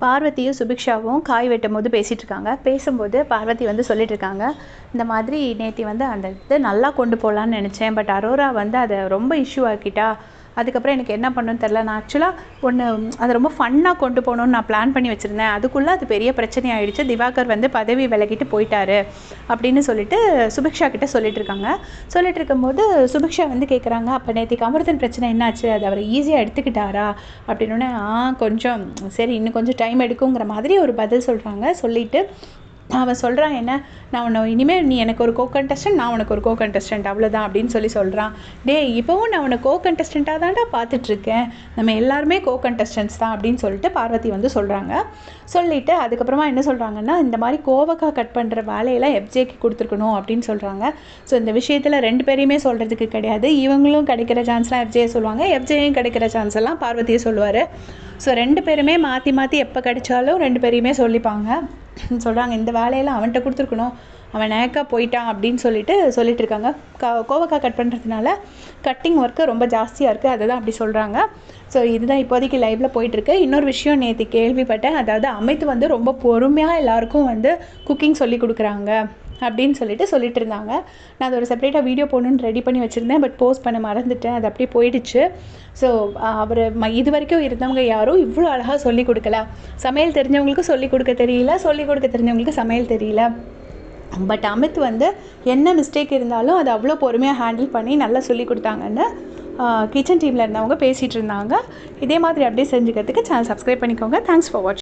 பார்வதியும் சுபிக்ஷாவும் காய் வெட்டும் போது பேசிகிட்டு இருக்காங்க. பேசும்போது பார்வதி வந்து சொல்லிட்டு இருக்காங்க. இந்த மாதிரி நேத்தி வந்து அந்த இதை நல்லா கொண்டு போகலான்னு நினச்சேன். பட் அரோரா வந்து அதை ரொம்ப இஷ்யூ ஆக்கிட்டா. அதுக்கப்புறம் எனக்கு என்ன பண்ணணும்னு தெரில நான் ஆக்சுவலாக ஒன்று அதை ரொம்ப ஃபன்னாக கொண்டு போகணுன்னு நான் பிளான் பண்ணி வச்சுருந்தேன். அதுக்குள்ளே அது பெரிய பிரச்சனை ஆகிடுச்சு திவாகர் வந்து பதவி விலகிட்டு போயிட்டாரு அப்படின்னு சொல்லிட்டு சுபிக்ஷா கிட்ட சொல்லிட்டு இருக்காங்க. சொல்லிட்டு இருக்கும்போது சுபிக்ஷா வந்து கேட்குறாங்க அப்போ நேற்றுக்கு அமிர்தன் பிரச்சனை என்னாச்சு? அது அவர் ஈஸியாக எடுத்துக்கிட்டாரா? அப்படின்னோடனே ஆ கொஞ்சம் சரி இன்னும் கொஞ்சம் டைம் எடுக்குங்கிற மாதிரி ஒரு பதில் சொல்கிறாங்க சொல்லிட்டு அவன் சொல்கிறான் என்ன? நான் உன்னை இனிமேல் நீ எனக்கு ஒரு கோ கண்டஸ்டன்ட் நான் உனக்கு ஒரு கோ கண்டஸ்டன்ட் அவ்வளோதான் அப்படின்னு சொல்லி சொல்கிறான் டேய் இப்போவும் நான் உன்னை கோ கண்டஸ்டண்ட்டாக தான்டா பார்த்துட்ருக்கேன். நம்ம எல்லாருமே கோ கண்டஸ்டன்ட்ஸ் தான் அப்படின்னு சொல்லிட்டு பார்வதி வந்து சொல்கிறாங்க சொல்லிவிட்டு அதுக்கப்புறமா என்ன சொல்கிறாங்கன்னா இந்த மாதிரி கோவக்காய் கட் பண்ணுற வேலையெல்லாம் எஃப்ஜேக்கு கொடுத்துருக்கணும் அப்படின்னு சொல்கிறாங்க ஸோ இந்த விஷயத்தில் ரெண்டு பேரையுமே சொல்கிறதுக்கு கிடையாது. இவங்களும் கிடைக்கிற சான்ஸ்லாம் எஃப்ஜேயே சொல்லுவாங்க. எஃப்ஜேயும் கிடைக்கிற சான்ஸ் எல்லாம் பார்வதியை சொல்லுவார். ஸோ ரெண்டு பேருமே மாற்றி மாற்றி எப்போ கிடைச்சாலும் ரெண்டு பேரையுமே சொல்லிப்பாங்க. சொல்கிறாங்க இந்த வேலையெல்லாம் அவன்கிட்ட கொடுத்துருக்கணும். அவன் நேக்காக போயிட்டான் அப்படின்னு சொல்லிட்டு சொல்லிட்டு இருக்காங்க க கோவக்காய் கட் பண்ணுறதுனால கட்டிங் ஒர்க்கு ரொம்ப ஜாஸ்தியாக இருக்குது அதை தான் அப்படி சொல்கிறாங்க ஸோ இதுதான் இப்போதைக்கு லைவில் போயிட்டுருக்கு. இன்னொரு விஷயம் நேற்று கேள்விப்பட்டேன். அதாவது அமைத்து வந்து ரொம்ப பொறுமையாக எல்லாருக்கும் வந்து குக்கிங் சொல்லி கொடுக்குறாங்க. அப்படின்னு சொல்லிட்டு சொல்லிட்டு இருந்தாங்க நான் அதை ஒரு செப்பரேட்டாக வீடியோ போடணுன்னு ரெடி பண்ணி வச்சுருந்தேன். பட் போஸ்ட் பண்ண மறந்துட்டேன். அது அப்படியே போயிடுச்சு. ஸோ அவர் ம இது வரைக்கும் இருந்தவங்க யாரும் இவ்வளோ அழகாக சொல்லிக் கொடுக்கல. சமையல் தெரிஞ்சவங்களுக்கு சொல்லிக் கொடுக்க தெரியல. சொல்லிக் கொடுக்க தெரிஞ்சவங்களுக்கு சமையல் தெரியல. பட் அமித் வந்து என்ன மிஸ்டேக் இருந்தாலும் அதை அவ்வளோ பொறுமையாக ஹேண்டில் பண்ணி நல்லா சொல்லி கொடுத்தாங்கன்னு கிச்சன் டீமில் இருந்தவங்க பேசிகிட்டு இருந்தாங்க. இதே மாதிரி அப்படியே செஞ்சுக்கிறதுக்கு சேனல் சப்ஸ்கிரைப் பண்ணிக்கோங்க. தேங்க்ஸ் ஃபார் வாட்சிங்